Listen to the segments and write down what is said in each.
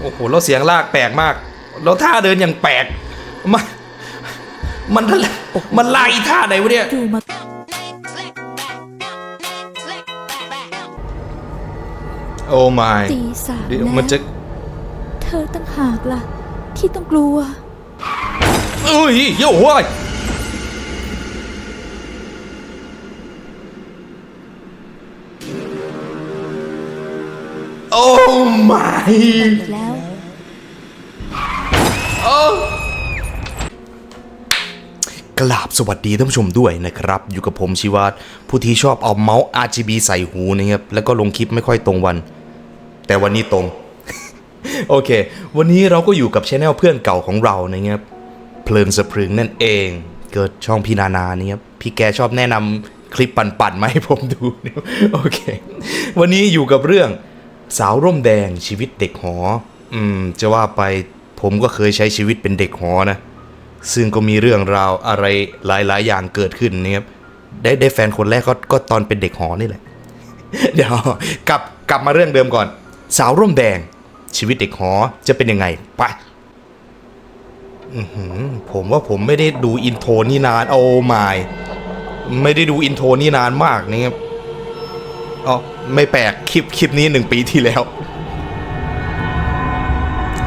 โอ้โหแล้วเสียงลากแปลกมาก แล้วท่าเดินอย่างแปลกมันมันมันไล่ท่าไหนวะเนี่ยดูมาโอ้ไม่ตีสามเดี๋ยวแล้วมันจะเธอตั้งหากล่ะ ที่ต้องกลัวเอ้ยโย่ว้ย โอ้ไม่อีกแล้วกราบสวัสดีท่านผู้ชมด้วยนะครับ อยู่กับผมชิวัตผู้ที่ชอบเอาเมาส์ RGB ใส่หูนะครับ แล้วก็ลงคลิปไม่ค่อยตรงวัน แต่วันนี้ตรง โอเค วันนี้เราก็อยู่กับช anel เพื่อนเก่าของเรานะครับ เพลินสะพรึงนั่นเอง เกิดช่องพี่นานาเนี่ยครับ พี่แกชอบแนะนำคลิปปั่นๆมาให้ผมดู โอเค วันนี้อยู่กับเรื่อง สาวร่มแดงชีวิตเด็กหอ อืม จะว่าไปผมก็เคยใช้ชีวิตเป็นเด็กหอนะ ซึ่งก็มีเรื่องราวอะไรหลาย ๆ อย่างเกิดขึ้นนะครับ ได้ได้แฟนคนแรกก็ก็ตอนเป็นเด็กหอนี่แหละ เดี๋ยวกลับกลับมาเรื่องเดิมก่อน สาวร่มแดง ชีวิตเด็กหอจะเป็นยังไงไปอื้อหือผมว่าผมไม่ได้ดูอินโทรนี่นานโอ้ไม่ไม่ได้ดูอินโทรนี่นานมากนะครับอ๋อ ไม่แปลกคลิปคลิปนี้หนึ่งปีที่แล้ว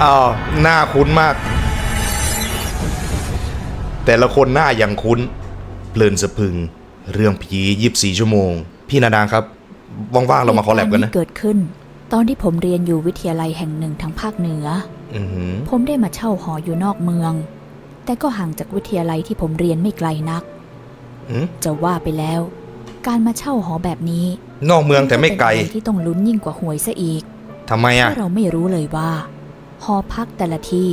อ้าวหน้าคุ้นมาก แต่ละคนหน้าอย่างคุ้น เพลินสะพรึง เรื่องผียีบสี่ชั่วโมง พี่นาดาครับ ว่างๆเรามาคอลแลบกันนะเหตุารณ์เกิดขึ้น ตอนที่ผมเรียนอยู่วิทยาลัยแห่งหนึ่งทางภาคเหนือ อือหือผมได้มาเช่าหออยู่นอกเมือง แต่ก็ห่างจากวิทยาลัยที่ผมเรียนไม่ไกลนัก อืมจะว่าไปแล้ว การมาเช่าหอแบบนี้ นอกเมืองแต่ไม่ไกลเป็นอะรที่ต้องลุ้นยิ่งกว่าหวยซะอีกทำไมเพอะราะเราไม่รู้เลยว่า หอพักแต่ละที่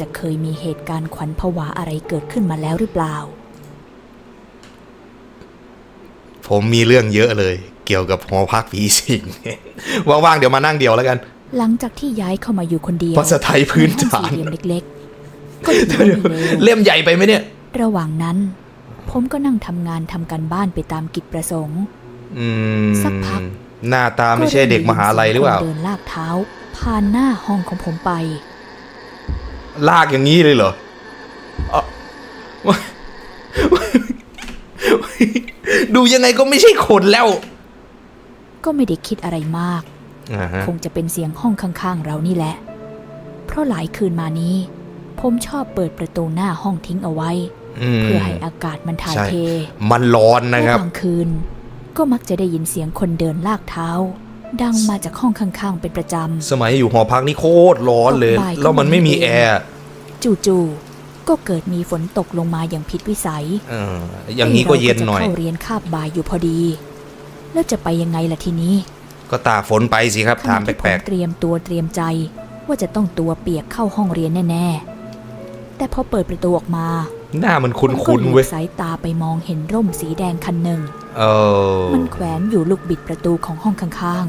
จะเคยมีเหตุการณ์ขวัญผวาอะไรเกิดขึ้นมาแล้วหรือเปล่า ผมมีเรื่องเยอะเลย เกี่ยวกับหอพักผีสิง ว่างๆเดี๋ยวมานั่งเดียวแล้วกัน หลังจากที่ย้ายเข้ามาอยู่คนเดียวภาษาไทยพื้นฐาน ให้องสี่เหลี่ยมเล็กๆ ก็ถือว่าไม่เลว เล่มใหญ่ไปไหมเนี่ย ระหว่างนั้น ผมก็นั่งทำงานทำการบ้านไปตามกิจประสงค์ อืมสักพัก หน้าตาไม่ใช่เด็กมหาลัยหรือเปล่าก็ได้ยินสียงคนเดินลากเท้า ผ่านหน้าห้องของผมไป ลากอย่างนี้เลยเหรอเอ้าดูยังไงก็ไม่ใช่คนแล้ว ก็ไม่ได้คิดอะไรมาก อ่าฮะ คงจะเป็นเสียงห้องข้าง ๆ เรานี่แหละ เพราะหลายคืนมานี้ ผมชอบเปิดประตูหน้าห้องทิ้งเอาไว้มเพื่อให้อากาศมันถ่ายใช่เทมันร้อนนะและครับบางคืน ก็มักจะได้ยินเสียงคนเดินลากเท้า ดังมาจากห้องข้างๆ เป็นประจสมัยอยู่หอพักนี่โคตรร้อนเลยตกบ่ายแล้วมันไม่มีก็ไม่มีแอร์ำจู่ๆก็เกิดมีฝนตกลงมาอย่างผิดวิสัยเอออย่างนี้ก็เย็นหน่อย ราจะเข้าเรียนคาบบ่ายอยู่พอดี แล้วจะไปยังไงล่ะทีนี้ ก็ตากฝนไปสิครับขถามณะแปที่ผมลกเตรียมตัวเตรียมใจ ว่าจะต้องตัวเปียกเข้าห้องเรียนแน่ๆ แต่พอเปิดประตูออกมาๆ หน้ามันผมคุ้ก็นหๆลีเว้ยกสายตาไปมองเห็นร่มสีแดงคันหนึ่ง เออมันแขวนอยู่ลูกบิดประตูของห้องข้าง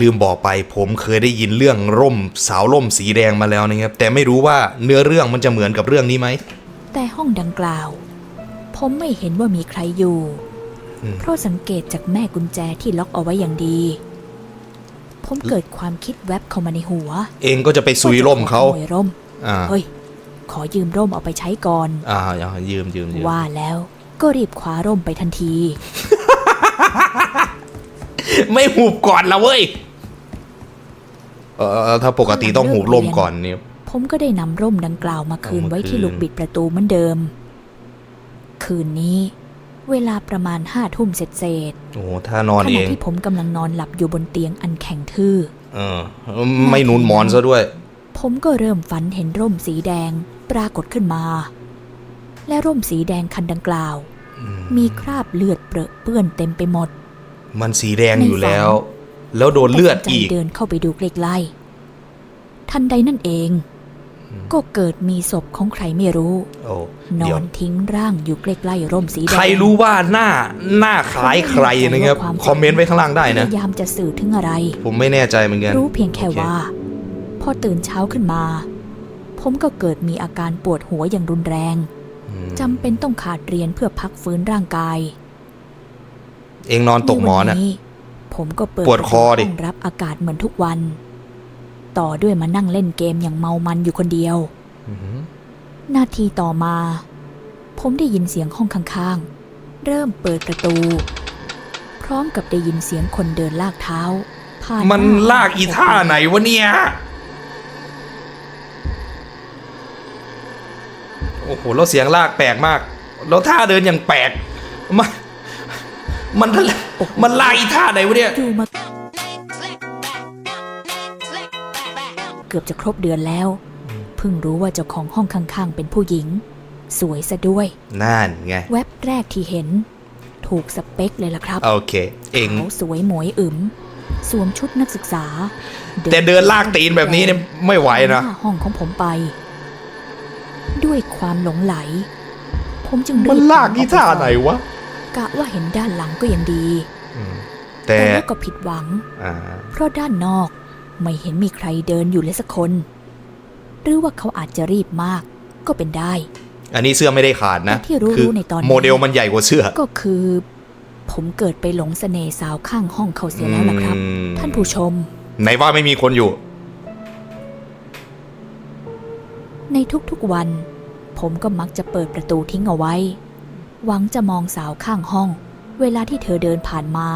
ลืมบอกไปผมเคยได้ยินเรื่องร่มสาวร่มสีแดงมาแล้วนะครับ แต่ไม่รู้ว่าเนื้อเรื่องมันจะเหมือนกับเรื่องนี้ไหมๆ แต่ห้องดังกล่าว ผมไม่เห็นว่ามีใครอยู่ อืม เพราะสังเกตจากแม่กุญแจที่ล็อกเอาไว้อย่างดี ผมเกิดความคิดแวบเข้ามาในหัวเองก็จะไปซุยร่มเขาว่จะขอขโมยร่ม อ่าเฮ้ย ขอยืมร่มเอาไปใช้ก่อน อ่าอย่ายืมยืมยืมว่าแล้ว ก็รีบคว้าร่มไปทันที ไม่หูบก่อนละเว้ย เออถ้าปกติต้องหูบร่มก่อนเนี่ย ผมก็ได้นำร่มดังกล่าวมาคืนเอามาไว้ที่คืนลูกบิดประตูเหมือนเดิม คืนนี้เวลาประมาณห้าทุ่มเสร็จเศษโอ้โหถ้านอนขเอณะงที่ผมกำลังนอนหลับอยู่บนเตียงอันแข็งทื่อ เออ ไม่หนุนหมอนซะด้วย ผมก็เริ่มฝันเห็นร่มสีแดงปรากฏขึ้นมา และร่มสีแดงคันดังกล่าว มีคราบเลือดเปรอะเปื้อนเต็มไปหมด มันสีแดงอยู่แล้ว แล้วโดนเลือดตัสินใจอีกเดินเข้าไปดูใกล้ๆทันใดนั่นเอง ก็เกิดมีศพของใครไม่รู้โอ้นเดี๋อยวนทิ้งร่างอยู่ใกล้ๆร่มสีแดงใครรู้ว่าหน้าหน้าคล้ายใครนะครับคอมเมนต์ไว้ข้างล่างได้พนะยายามจะสื่อถึงอะไร ผมไม่แน่ใจเหมือนกันรู้เพียงแค่โอเคว่า พอตื่นเช้าขึ้นมา ผมก็เกิดมีอาการปวดหัวอย่างรุนแรงอืม จำเป็นต้องขาดเรียนเพื่อพักฟื้นร่างกาย เองนอนตกหมอนใวัอะนี้ผมก็เปิดปวดคอดิประตูห้งรับอากาศเหมือนทุกวัน ต่อด้วยมานั่งเล่นเกมอย่างเมามันอยู่คนเดียวนาทีต่อมา ผมได้ยินเสียงห้องข้างๆ เริ่มเปิดประตู พร้อมกับได้ยินเสียงคนเดินลากเท้า ผ่านมันหน้ลากอีท่าไหนวะเนี่ย โอ้โหแล้วเสียงลากแปลกมาก แล้วท่าเดินอย่างแปลกมันมันมันลากอีท่าไหนวะเนี่ยดูมาเกือบจะครบเดือนแล้ว เพิ่งรู้ว่าเจ้าของห้องข้างๆ เป็นผู้หญิง สวยซะด้วย นั่นไง แว็บแรกที่เห็น ถูกสเปคเลยล่ะครับ โอเค เองเขาสวยหมวยอึมสวมชุดนักศึกษา แต่เดินลากตีนแบบนี้เนี่ยไม่ไหวนะห้องของผมไป ด้วยความหลงไหล ผมจึงรีบมันลากอีท่าไหนวะกะว่าเห็นด้านหลังก็ยังดี แต่แต่แล้วก็ผิดหวัง อ่าเพราะด้านนอกไม่เห็นมีใครเดินอยู่เลยสักคน หรือว่าเขาอาจจะรีบมากก็เป็นได้ อันนี้เสื้อไม่ได้ขาดนะแต่ที่รู้คืในตอนนี้ โมเดลมันใหญ่กว่าเสื้อ ก็คือ ผมเกิดไปหลงเสน่ห์สาวข้างห้องเขาเสียแล้วล่ะครับ อืม ท่านผู้ชม ไหนว่าไม่มีคนอยู่ ในทุกๆวัน ผมก็มักจะเปิดประตูทิ้งเอาไว้ หวังจะมองสาวข้างห้อง เวลาที่เธอเดินผ่านมา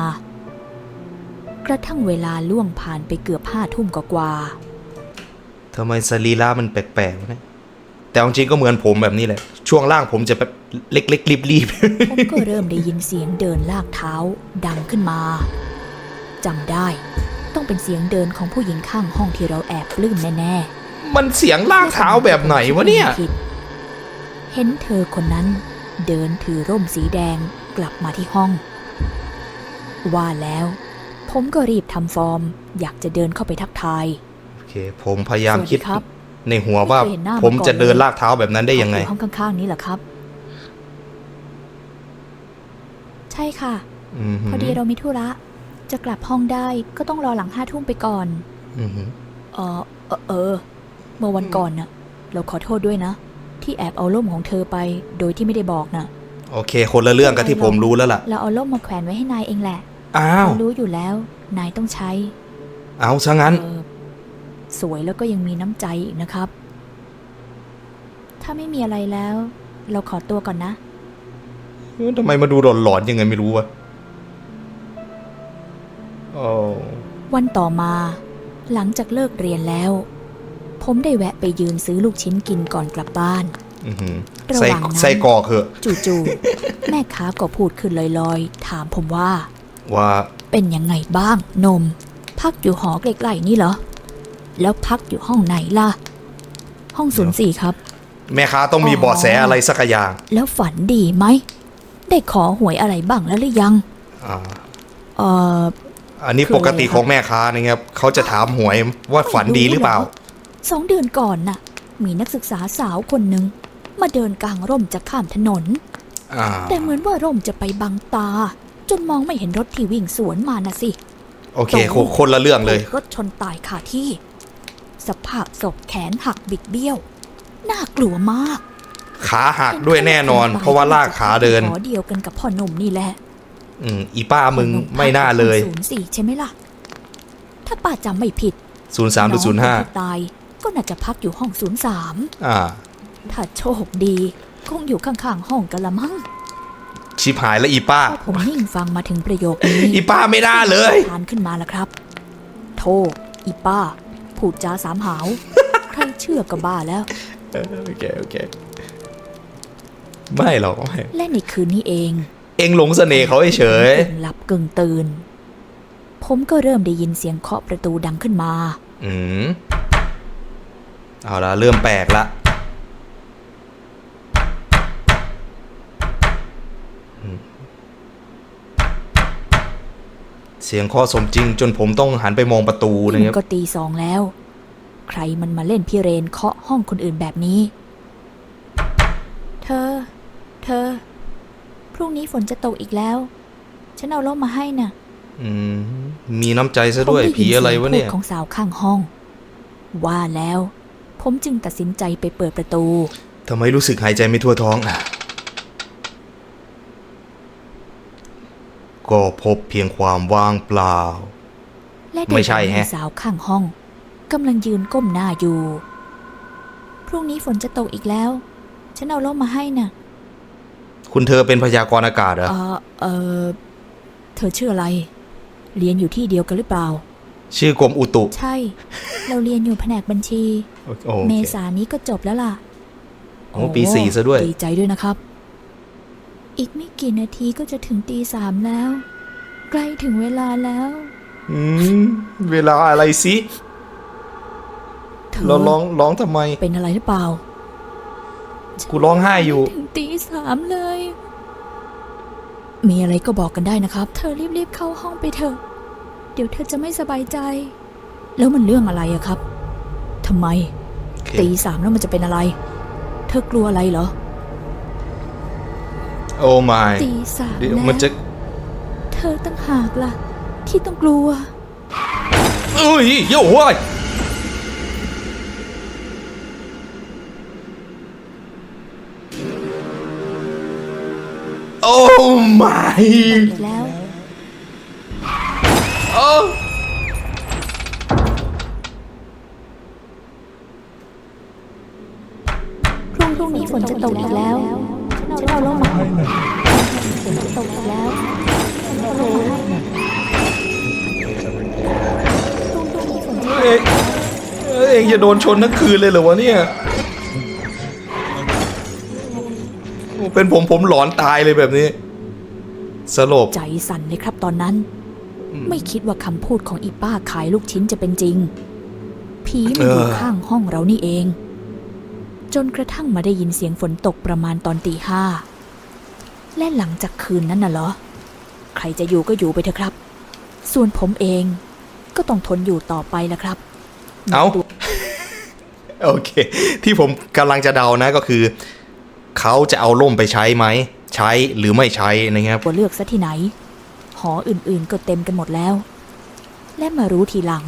กระทั่งเวลาล่วงผ่านไปเกือบห้าทุ่มกว่าทำไมสรีระมันแปลกๆวะเนี่ยแต่เอาจริงก็เหมือนผมแบบนี้แหละ ช่วงล่างผมจะแบบเล็กๆรีบๆผมก็เริ่มได้ยินเสียงเดินลากเท้า ดังขึ้นมาจำได้ ต้องเป็นเสียงเดินของผู้หญิงข้างห้องที่เราแอบปลื้มแน่ๆๆ มันเสียงลากเท้าแบบไหนวะเนี่ยผิดเห็นเธอคนนั้นเดินถือร่มสีแดงกลับมาที่ห้อง ว่าแล้ว ผมก็รีบทำฟอร์ม อยากจะเดินเข้าไปทักทาย โอเค ผมพยายามสวัสดีคิดครับ ในหัวว่าไม่เคยเห็นหน้ามาผมจะก่อนเลยเดินลากเท้าแบบนั้นได้ยังไง อยู่ห้องข้างๆนี้เหรอครับ ใช่ค่ะ อืมพอดีเรามีธุระ จะกลับห้องได้ก็ต้องรอหลังห้าทุ่มไปก่อน อืมเออเออเออ เมื่อวันก่อนน่ะ เราขอโทษด้วยนะ ที่แอบเอาร่มของเธอไป โดยที่ไม่ได้บอกน่ะ โอเค คนละเรื่องกับที่ผมรู้แล้วล่ะ เราเอาร่มมาแขวนไว้ให้นายเองแหละอ้าว เรารู้อยู่แล้ว นายต้องใช้ เอาซะงั้น เออสวยแล้วก็ยังมีน้ำใจอีกนะครับ ถ้าไม่มีอะไรแล้ว เราขอตัวก่อนนะ เอ้ยทำไมมาดูหลอนๆยังไงไม่รู้วะโอ้วันต่อมา หลังจากเลิกเรียนแล้ว ผมได้แวะไปยืนซื้อลูกชิ้นกินก่อนกลับบ้านอื้อหือระหใส่ว่างนั้นใส่กรอกเหอะจู่ๆแม่ค้าก็พูดขึ้นลอยๆ ถามผมว่า ว่าเป็นยังไงบ้างนม พักอยู่หอใกล้ๆนี่เหรอ แล้วพักอยู่ห้องไหนล่ะ ห้องศูนย์สี่ครับ แม่ค้าต้องมีอ๋อเบาะแสอะไรสักอย่าง แล้วฝันดีไหม ได้ขอหวยอะไรบ้างแล้วหรือยังอ่าเอออันนี้คือปกติอะไรครับของแม่ค้านะครับ เขาจะถามหวยว่าฝันดีหรือเปล่า สองเดือนก่อนน่ะ มีนักศึกษาสาวคนหนึ่งมาเดินกลางร่มจะข้ามถนนอ่าแต่เหมือนว่าร่มจะไปบังตา จนมองไม่เห็นรถที่วิ่งสวนมานะสิ โอเคคนคนละเรื่องเลยถูกรถชนตายคาที่ สภาพศพแขนหักบิดเบี้ยว น่ากลัวมาก ขาหักด้วยแน่นอน เพราะว่าลากขาเดินหอเดียวกันกับพ่อหนุ่มนี่แหละ อืมอีป้ามึงพ่อหนุ่ไม่น่าเลยศูนย์สี่ใช่ไหมล่ะ ถ้าป้าจำไม่ผิด03หรือน้อง05ที่ตาย ก็น่าจะพักอยู่ห้องศูนย์สามอ่า ถ้าโชคดีคงอยู่ข้างๆห้องกันละมั้งชิบหายแล้วอีป้าพอผมนิ่งฟังมาถึงประโยคนี้อีป้าไม่น่าเลย ทานขึ้นมาแล้วครับ โทษอีป้า พูดจาสามหาว ใครเชื่อก็บ้าแล้วโอเค โอเค ไม่หรอกไม่และในคืนนี้เองเอ็งหลงเสน่ห์เขาเฉยกึ่งหลับกึ่งตื่น ผมก็เริ่มได้ยินเสียงเคาะประตูดังขึ้นมา ๆอืม เอาละเริ่มแปลกละอืมเสียงข้อสมจริงจนผมต้องหันไปมองประตูนะนี่คมัรับนก็ตีสองแล้ว ใครมันมาเล่นพี่เรนเคาะห้องคนอื่นแบบนี้ เธอ เธอ พรุ่งนี้ฝนจะตกอีกแล้ว ฉันเอาร่มมาให้น่ะอืมมีน้ำใจซะผมด้วยได้ผียินอะไรเสียงวะพูเนี่ดยของสาวข้างห้อง ว่าแล้ว ผมจึงตัดสินใจไปเปิดประตู ทำไมรู้สึกหายใจไม่ทั่วท้องอะ ก็พบเพียงความว่างเปล่า และไม่ได้ใช่เห็นแฮะ สาวข้างห้องกำลังยืนก้มหน้าอยู่ พรุ่งนี้ฝนจะตกอีกแล้ว ฉันเอาร่มมาให้น่ะ คุณเธอเป็นพยากรณ์อากาศเหรอ เออเออเธอชื่ออะไร เรียนอยู่ที่เดียวกันหรือเปล่า ชื่อกรมอุตุ ใช่ เราเรียนอยู่แผนกบัญชีโอเคเมษานี้ก็จบแล้วล่ะโอ้ปีสี่ซะด้วย ดีใจด้วยนะครับ อีกไม่กี่นาทีก็จะถึงตีสามแล้ว ใกล้ถึงเวลาแล้ว อืม เวลาอะไรสิเธอเราร้องร้องทำไม เป็นอะไรหรือเปล่า กูร้องไห้อยู่ ถึงตีสามเลย มีอะไรก็บอกกันได้นะครับ เธอรีบๆเข้าห้องไปเถอะ เดี๋ยวเธอจะไม่สบายใจ แล้วมันเรื่องอะไรอะครับทำไม ตีสามแล้วมันจะเป็นอะไร เธอกลัวอะไรเหรอ โอ้ไม่ตีสามเดี๋ยวแล้วมันจะ เธอตั้งหากล่ะ ที่ต้องกลัวเอ้ยโย่เว้ยโอ้ไม่อีกแล้ว นี้ฝนจะตกอีกแล้วฉันเอาร่มมาให้ฝนจะตกอีกแล้วฉันเอาร่มมาให้พรุ่งพรุ่งนี้ฝนจะตกเองเอ้ยเองจะโดนชนทั้งคืนเลยเหรอวะเนี่ยโอ้เป็นผมผมหลอนตายเลยแบบนี้ สลบ ใจสั่นเลยครับตอนนั้น ไม่คิดว่าคำพูดของอีป้าขายลูกชิ้นจะเป็นจริง ผีมันอยู่เออข้างห้องเรานี่เอง จนกระทั่งมาได้ยินเสียงฝนตกประมาณตอนตีห้า และหลังจากคืนนั้นน่ะเหรอ ใครจะอยู่ก็อยู่ไปเถอะครับ ส่วนผมเองก็ต้องทนอยู่ต่อไปละครับ เอ้าโอเค ที่ผมกำลังจะเดานะก็คือ เขาจะเอาล่มไปใช้ไหม ใช้หรือไม่ใช้นะครับว่าเลือกซะที่ไหน หออื่นๆก็เต็มกันหมดแล้ว และมารู้ทีหลัง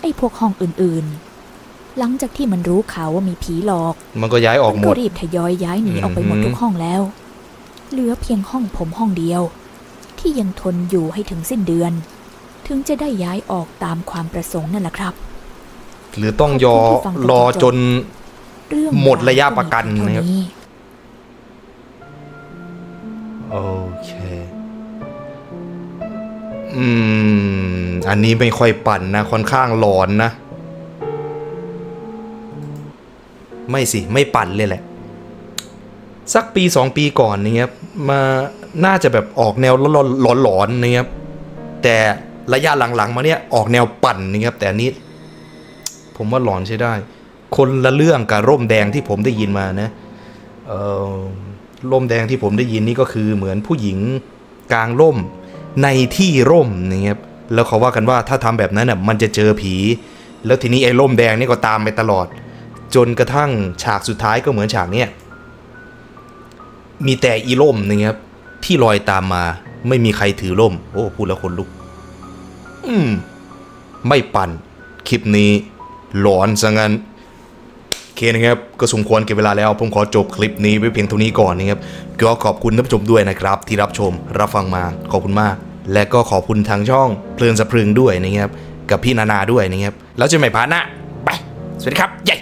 ไอ้พวกห้องอื่นๆ หลังจากที่มันรู้ข่าวว่ามีผีหลอก มันก็ย้ายออกมันหมก็ดรีบทยอยย้ายหนีออกไปหมดอือหือทุกห้องแล้ว เหลือเพียงห้องผมห้องเดียว ที่ยังทนอยู่ให้ถึงสิ้นเดือน ถึงจะได้ย้ายออกตามความประสงค์นั่นแหละครับ หรือต้องยอขอบคุณที่ฟังจนรอจนเรื่องหมดระยะประกันาวมีเพียงนะครับเท่านี้โอเค อืม อันนี้ไม่ค่อยปั่นนะ ค่อนข้างหลอนนะ ไม่สิ ไม่ปั่นเลยแหละ สักปีสองปีก่อนนี่ครับมาน่าจะแบบออกแนวหลอนๆนะครับแต่ระยะหลังๆ มาเนี่ยออกแนวปั่นนะครับแต่นี้ ผมว่าหลอนใช้ได้ คนละเรื่องกับร่มแดงที่ผมได้ยินมานะเอ่อร่มแดงที่ผมได้ยินนี่ก็คือเหมือนผู้หญิงกลางร่มในที่ร่มนะครับแล้วเขาว่ากันว่าถ้าทำแบบนั้นน่ะมันจะเจอผี แล้วทีนี้ไอ้ร่มแดงนี่ก็ตามไปตลอด จนกระทั่งฉากสุดท้ายก็เหมือนฉากเนี้ยมีแต่อีร่มนะครับที่ลอยตามมา ไม่มีใครถือร่ม โอ้พูดแล้วคนลุก อืม ไม่ปั่น คลิปนี้ หลอนซะงั้นเคนะครับก็สมควรเก็บเวลาแล้ว ผมขอจบคลิปนี้ไว้เพียงเท่านี้ก่อนนะครับก็ขอบคุณท่านผู้ชมด้วยนะครับ ที่รับชมรับฟังมาขอบคุณมาก และก็ขอบคุณทางช่องเพลินสะพรึงด้วยนะครับกับพี่นานาด้วยนะครับแล้วเจะไม่พลาดนะไปสวัสดีครับเย้